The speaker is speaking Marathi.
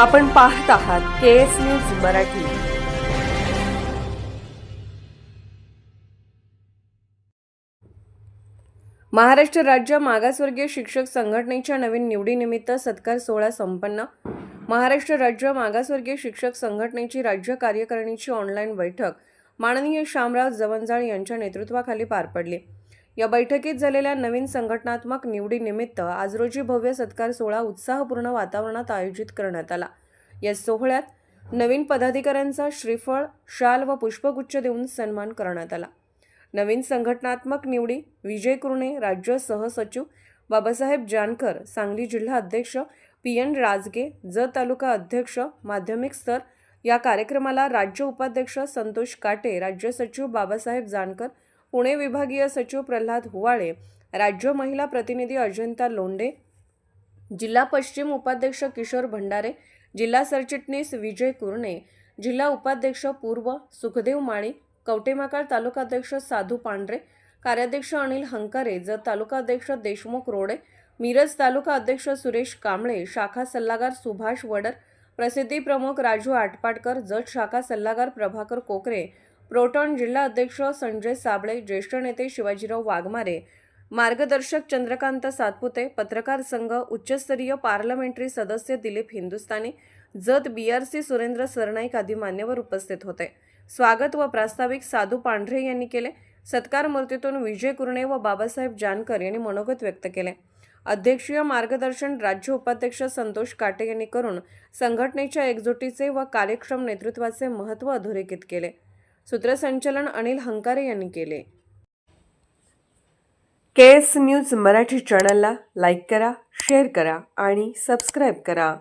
आपण पाहत आहात K S news Marathi. Maharashtra राज्य मागासवर्गीय शिक्षक संघटनेच्या नवीन निवडीनिमित्त सत्कार सोहळा संपन्न. महाराष्ट्र राज्य मागासवर्गीय शिक्षक संघटनेची राज्य कार्यकारिणीची ऑनलाईन बैठक. माननीय श्यामराव जवंजाळ यांच्या नेतृत्वाखाली पार पडली. या बैठकीत झालेल्या नवीन संघटनात्मक निवडीनिमित्त आज रोजी भव्य सत्कार सोहळा उत्साहपूर्ण वातावरणात आयोजित करण्यात आला. या सोहळ्यात नवीन पदाधिकाऱ्यांचा श्रीफळ शाल व पुष्पगुच्छ देऊन सन्मान करण्यात आला. नवीन संघटनात्मक निवडी विजय कुरणे राज्य सहसचिव बाबासाहेब जानकर सांगली जिल्हा अध्यक्ष पी एन राजगे जत तालुका अध्यक्ष माध्यमिक स्तर या कार्यक्रमाला राज्य उपाध्यक्ष संतोष काटे राज्य सचिव बाबासाहेब जानकर पुणे विभागीय सचिव प्रल्हाद हुवाळे राज्य महिला प्रतिनिधी अजंता लोंडे जिल्हा पश्चिम उपाध्यक्ष किशोर भंडारे जिल्हा सरचिटणीस विजय कुरणे जिल्हा उपाध्यक्ष पूर्व सुखदेव माळी कवटेमाकाळ तालुकाध्यक्ष साधू पांढरे कार्याध्यक्ष अनिल हंकारे जत तालुकाध्यक्ष देशमुख रोडे मिरज तालुका अध्यक्ष सुरेश कांबळे शाखा सल्लागार सुभाष वडर प्रसिद्धी प्रमुख राजू आटपाटकर जत शाखा सल्लागार प्रभाकर कोकरे प्रोटॉन जिल्हा अध्यक्ष संजय साबळे ज्येष्ठ नेते शिवाजीराव वाघमारे मार्गदर्शक चंद्रकांत सातपुते पत्रकार संघ उच्चस्तरीय पार्लमेंटरी सदस्य दिलीप हिंदुस्तानी जत सी सुरेंद्र सरनाईक आदी मान्यवर उपस्थित होते. स्वागत व प्रास्ताविक साधू पांढरे यांनी केले. सत्कार मूर्तीतून विजय कुरणे व बाबासाहेब जानकर यांनी मनोगत व्यक्त केले. अध्यक्षीय मार्गदर्शन राज्य उपाध्यक्ष संतोष काटे यांनी करून संघटनेच्या एकजुटीचे व कार्यक्षम नेतृत्वाचे महत्त्व अधोरेखित केले. सूत्रसंचलन अनिल हंकारे यांनी केले. के एस न्यूज मराठी चॅनलला लाईक करा शेअर करा आणि सबस्क्राईब करा.